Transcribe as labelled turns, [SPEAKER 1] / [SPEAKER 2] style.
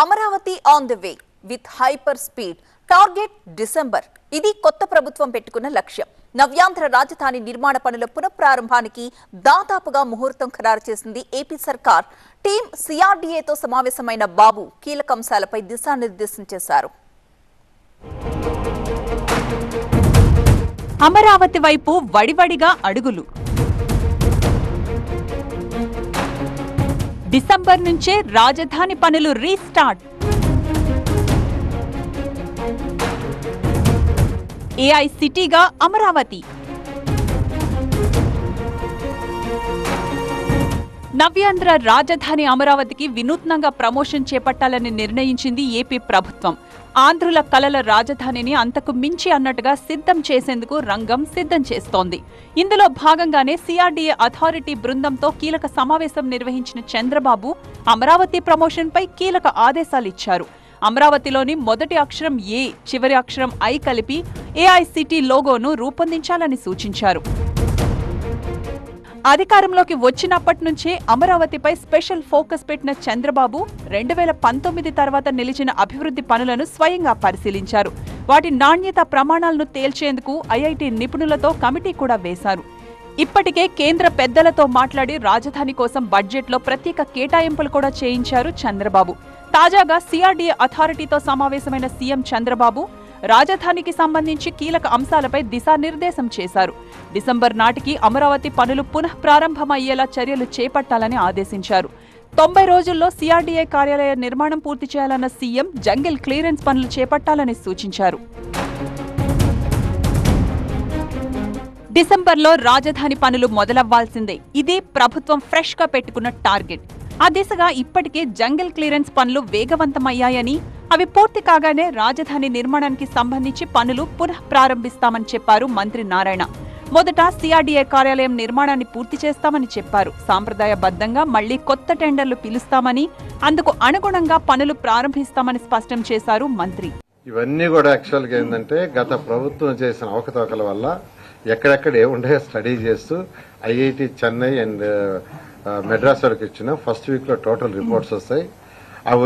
[SPEAKER 1] Amaravati on the way with hyper speed target December ఇది కొత్త ప్రభుత్వం పెట్టుకున్న లక్ష్యం. నవ్యాంధ్ర రాజధాని నిర్మాణ పనుల పునఃప్రారంభానికి దాదాపుగా ముహూర్తం ఖరారు చేసింది ఏపీ సర్కార్. టీం సిఆర్డీఏతో సమావేశమైన బాబు కీలక అంశాలపై దిశానిర్దేశం చేశారు.
[SPEAKER 2] అమరావతి వైపు వడివడిగా అడుగులు. డిసెంబర్ నుంచే రాజధాని పనులు రీస్టార్ట్. ఏఐ సిటీగా అమరావతి. నవ్యాంధ్ర రాజధాని అమరావతికి వినూత్నంగా ప్రమోషన్ చేపట్టాలని నిర్ణయించింది ఏపీ ప్రభుత్వం. ఆంధ్రుల కలల రాజధానిని అంతకు మించి అన్నట్టుగా సిద్ధం చేసేందుకు రంగం సిద్ధం చేస్తోంది. ఇందులో భాగంగానే సిఆర్డీఏ అథారిటీ బృందంతో కీలక సమావేశం నిర్వహించిన చంద్రబాబు అమరావతి ప్రమోషన్పై కీలక ఆదేశాలిచ్చారు అమరావతిలోని మొదటి అక్షరం ఏ చివరి అక్షరం ఐ కలిపి ఏఐసిటి లోగోను రూపొందించాలని సూచించారు. అధికారంలోకి వచ్చినప్పటి నుంచే అమరావతిపై స్పెషల్ ఫోకస్ పెట్టిన చంద్రబాబు రెండు వేల పంతొమ్మిది తర్వాత నిలిచిన అభివృద్ధి పనులను స్వయంగా పరిశీలించారు. వాటి నాణ్యత ప్రమాణాలను తేల్చేందుకు ఐఐటి నిపుణులతో కమిటీ కూడా వేశారు. ఇప్పటికే కేంద్ర పెద్దలతో మాట్లాడి రాజధాని కోసం బడ్జెట్లో ప్రత్యేక కేటాయింపులు కూడా చేయించారు చంద్రబాబు. తాజాగా సిఆర్డీఏ అథారిటీతో సమావేశమైన సీఎం చంద్రబాబు రాజధానికి సంబంధించి కీలక అంశాలపై దిశానిర్దేశం చేశారు. డిసెంబర్ నాటికి అమరావతి పనులు పునః ప్రారంభమయ్యేలా చర్యలు చేపట్టాలని ఆదేశించారు. తొంభై రోజుల్లో సిఆర్డీఏ కార్యాలయ నిర్మాణం పూర్తి చేయాలన్న సీఎం జంగిల్ క్లియరెన్స్ పనులు చేపట్టాలని సూచించారు. డిసెంబర్లో రాజధాని పనులు మొదలవ్వాల్సిందే. ఇదే ప్రభుత్వం ఫ్రెష్గా పెట్టుకున్న టార్గెట్. ఆ దిశగా ఇప్పటికే జంగిల్ క్లియరెన్స్ పనులు వేగవంతమయ్యాయని అవి పూర్తి కాగానే రాజధాని నిర్మాణానికి సంబంధించి పనులు పునః ప్రారంభిస్తామని చెప్పారు మంత్రి నారాయణ. మొదట సిఆర్డీఏ కార్యాలయం నిర్మాణాన్ని పూర్తి చేస్తామని చెప్పారు. సాంప్రదాయబద్ధంగా మళ్ళీ కొత్త టెండర్లు పిలుస్తామని అందుకు అనుగుణంగా పనులు ప్రారంభిస్తామని స్పష్టం చేశారు మంత్రి.
[SPEAKER 3] ఇవన్నీ కూడా యాక్చువల్గా ఏంటంటే గత ప్రభుత్వం చేసిన అవకతవకల వల్ల ఎక్కడెక్కడ ఏముండే స్టడీ చేస్తూ ఐఐటి చెన్నై అండ్ మెడ్రాస్ వరకు ఇచ్చిన. ఫస్ట్ వీక్లో టోటల్ రిపోర్ట్స్ వస్తాయి. అవి